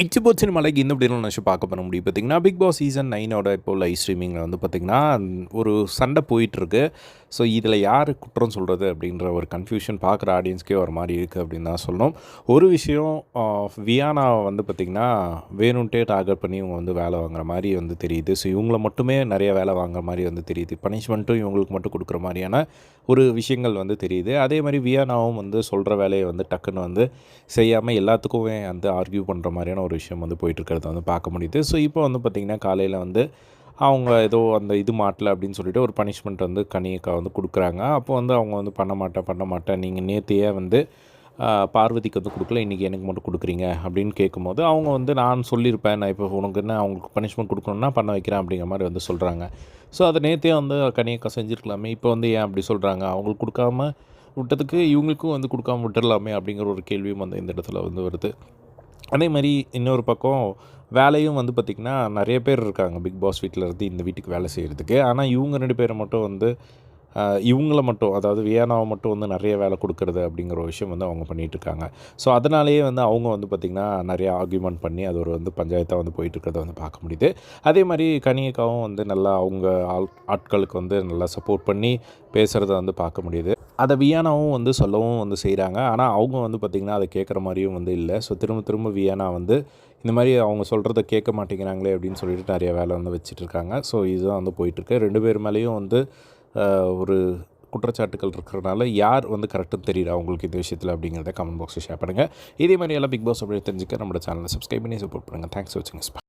இச்சிபோ மலைக்கு இந்த இப்படிலாம் நினச்சி பார்க்க பண்ண முடியும். பார்த்திங்கன்னா பிக் பாஸ் சீசன் நைனோட இப்போ லைவ் ஸ்ட்ரீமிங்கில் வந்து பார்த்திங்கன்னா ஒரு சண்டை போயிட்டுருக்கு. ஸோ இதில் யார் குற்றம் சொல்கிறது அப்படின்ற ஒரு கன்ஃபியூஷன் பார்க்குற ஆடியன்ஸ்க்கே ஒரு மாதிரி இருக்குது அப்படின்னு தான் சொல்லணும். ஒரு விஷயம் வியானாவை வந்து பார்த்திங்கன்னா வேணும்ட்டே டார்கெட் பண்ணி இவங்க வந்து வேலை வாங்குற மாதிரி வந்து தெரியுது. ஸோ இவங்கள மட்டுமே நிறைய வேலை வாங்குற மாதிரி வந்து தெரியுது. பனிஷ்மெண்ட்டும் இவங்களுக்கு மட்டும் கொடுக்குற மாதிரியான ஒரு விஷயங்கள் வந்து தெரியுது. அதே மாதிரி வியானாவும் வந்து சொல்கிற வேலையை வந்து டக்குன்னு வந்து செய்யாமல் எல்லாத்துக்கும் வந்து ஆர்கியூ பண்ணுற மாதிரியான ஒரு விஷயம் வந்து போயிட்டுருக்கிறத வந்து பார்க்க முடியுது. ஸோ இப்போ வந்து பார்த்திங்கன்னா காலையில் வந்து அவங்க ஏதோ அந்த இது மாட்டல அப்படின்னு சொல்லிட்டு ஒரு பனிஷ்மெண்ட் வந்து கனியக்கா வந்து கொடுக்குறாங்க. அப்போ வந்து அவங்க வந்து பண்ண மாட்டேன் பண்ண மாட்டேன் நீங்கள் நேற்றையே வந்து பார்வதிக்கு வந்து கொடுக்கல இன்றைக்கி எனக்கு மட்டும் கொடுக்குறீங்க அப்படின்னு கேட்கும்போது அவங்க வந்து நான் சொல்லியிருப்பேன் நான் இப்போ உனக்கு என்ன அவங்களுக்கு பனிஷ்மெண்ட் கொடுக்கணுன்னா பண்ண வைக்கிறேன் அப்படிங்கிற மாதிரி வந்து சொல்கிறாங்க ஸோ அதை நேற்றே வந்து கனியக்கா செஞ்சுருக்கலாமே இப்போ வந்து ஏன் அப்படி சொல்கிறாங்க அவங்களுக்கு கொடுக்காம விட்டதுக்கு இவங்களுக்கும் வந்து கொடுக்காம விட்டுடலாமே அப்படிங்கிற ஒரு கேள்வியும் வந்து இந்த இடத்துல வந்து வருது. அதே மாதிரி இன்னொரு பக்கம் வேலையும் வந்து பார்த்திங்கன்னா நிறைய பேர் இருக்காங்க. பிக் பாஸ் வீட்டில் இருந்து இந்த வீட்டுக்கு வேலை செய்கிறதுக்கு ஆனால் இவங்க ரெண்டு பேரை மட்டும் வந்து இவங்கள மட்டும் அதாவது வியானாவை மட்டும் வந்து நிறைய வேலை கொடுக்குறது அப்படிங்கிற ஒரு விஷயம் வந்து அவங்க பண்ணிகிட்ருக்காங்க ஸோ அதனாலேயே வந்து அவங்க வந்து பார்த்திங்கன்னா நிறைய ஆர்கியூமெண்ட் பண்ணி அது ஒரு வந்து பஞ்சாயத்தாக வந்து போயிட்டுருக்கிறத வந்து பார்க்க முடியுது. அதே மாதிரி கனியக்காவும் வந்து நல்லா அவங்க ஆள் ஆட்களுக்கு வந்து நல்லா சப்போர்ட் பண்ணி பேசுகிறத வந்து பார்க்க முடியுது. அதை வியானாவும் வந்து சொல்லவும் வந்து செய்கிறாங்க ஆனால் அவங்க வந்து பார்த்திங்கன்னா அதை கேட்குற மாதிரியும் வந்து இல்லை. ஸோ திரும்ப திரும்ப வியானா வந்து இந்த மாதிரி அவங்க சொல்கிறத கேட்க மாட்டேங்கிறாங்களே அப்படின்னு சொல்லிட்டு நிறைய வேலை வந்து வச்சுட்டு இருக்காங்க ஸோ இதுதான் வந்து போயிட்டுருக்கு. ரெண்டு பேர் மேலேயும் வந்து ஒரு குற்றச்சாட்டுகள் இருக்கிறனால யார் வந்து கரெக்டுன்னு தெரியல அவங்களுக்கு இந்த விஷயத்தில் அப்படிங்கிறத கமெண்ட் பாக்ஸில் ஷேர் பண்ணுங்கள் இதே மாதிரி எல்லாம் பிக் பாஸ் அப்படி தெரிஞ்சுக்க நம்மளோட சேனலை சப்ஸ்கிரைப் பண்ணி சப்போர்ட் பண்ணுங்கள் தேங்க்ஸ் வாட்சிங்